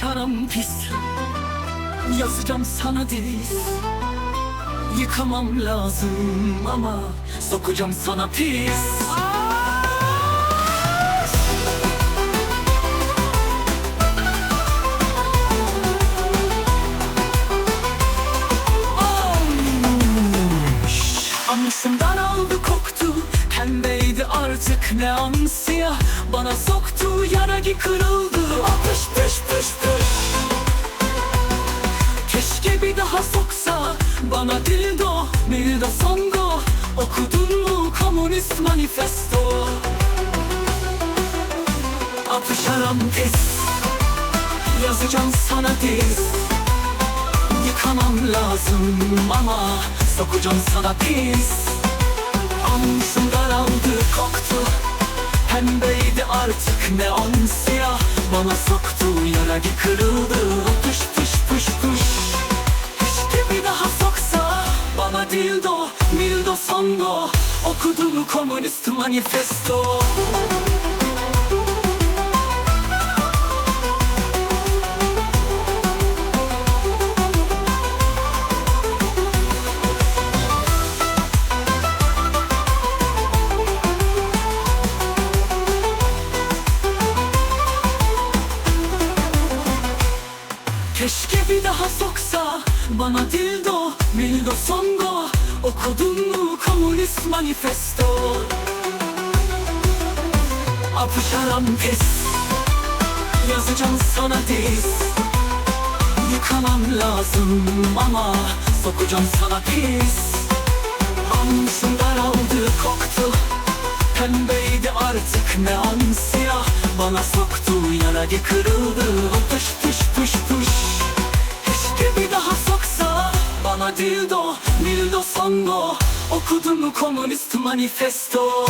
şaram pis. Yazacağım sana diz. Yıkamam lazım ama Sokacağım sana pis. Anısından aldı koktu. Pembeydi artık ne ansiyah Bana soktu yaragi kırıldı Keşke bir daha soksa Bana dildo Mildo songo Okudun mu komünist manifesto? Apışaram pis Yazacağım sana diz. Yıkamam lazım ama Sokacağım sana pis Ansın daraldı koktu. Pembeydi artık neon siyah. Bana soktu yaragi kırıldı mildo songo Okudum komünist manifesto. Keşke bir daha soksa Bana dildo, mildo songo Okudun mu komünist manifesto? Apışaram pis Yazacağım sana diz. Yıkamam lazım ama Sokacağım sana pis. Ansın daraldı koktu. Pembeydi artık ne an siyah. Bana soktu yaragi kırıldı Bana dildo, mildo songo Okudun mu komünist manifesto